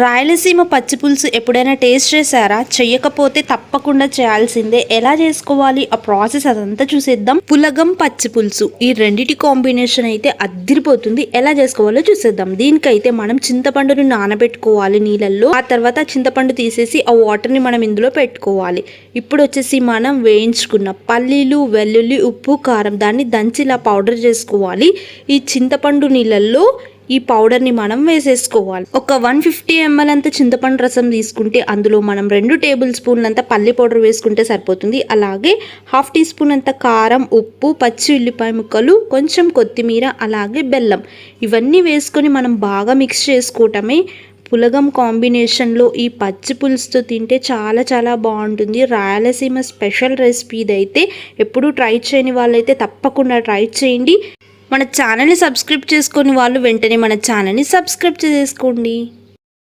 రాయలసీమ పచ్చిపులుసు ఎప్పుడైనా టేస్ట్ చేశారా? చెయ్యకపోతే తప్పకుండా చేయాల్సిందే. ఎలా చేసుకోవాలి? ఆ ప్రాసెస్ అదంతా చూసేద్దాం. పులగం పచ్చిపులుసు ఈ రెండిటి కాంబినేషన్ అయితే అద్దిరిపోతుంది. ఎలా చేసుకోవాలో చూసేద్దాం. దీనికైతే మనం చింతపండుని నానబెట్టుకోవాలి నీళ్ళల్లో. ఆ తర్వాత చింతపండు తీసేసి ఆ వాటర్ని మనం ఇందులో పెట్టుకోవాలి. ఇప్పుడు వచ్చేసి మనం వేయించుకున్న పల్లీలు వెల్లుల్లి ఉప్పు కారం దాన్ని దంచి ఇలా పౌడర్ చేసుకోవాలి. ఈ చింతపండు నీళ్ళల్లో ఈ పౌడర్ని మనం వేసేసుకోవాలి. ఒక వన్ ఫిఫ్టీ ఎంఎల్ అంత చింతపండు రసం తీసుకుంటే అందులో మనం రెండు టేబుల్ స్పూన్లు అంత పల్లి పౌడర్ వేసుకుంటే సరిపోతుంది. అలాగే హాఫ్ టీ స్పూన్ అంత కారం ఉప్పు పచ్చి ఉల్లిపాయ ముక్కలు కొంచెం కొత్తిమీర అలాగే బెల్లం. ఇవన్నీ వేసుకొని మనం బాగా మిక్స్ చేసుకోవటమే. పులగం కాంబినేషన్లో ఈ పచ్చి పులుసుతో తింటే చాలా చాలా బాగుంటుంది. రాయలసీమ స్పెషల్ రెసిపీ ఇదైతే ఎప్పుడూ ట్రై చేయని వాళ్ళైతే తప్పకుండా ట్రై చేయండి. మన ఛానల్ని సబ్స్క్రైబ్ చేసుకుని వాళ్ళు వెంటనే మన ఛానల్ని సబ్స్క్రైబ్ చేసుకోండి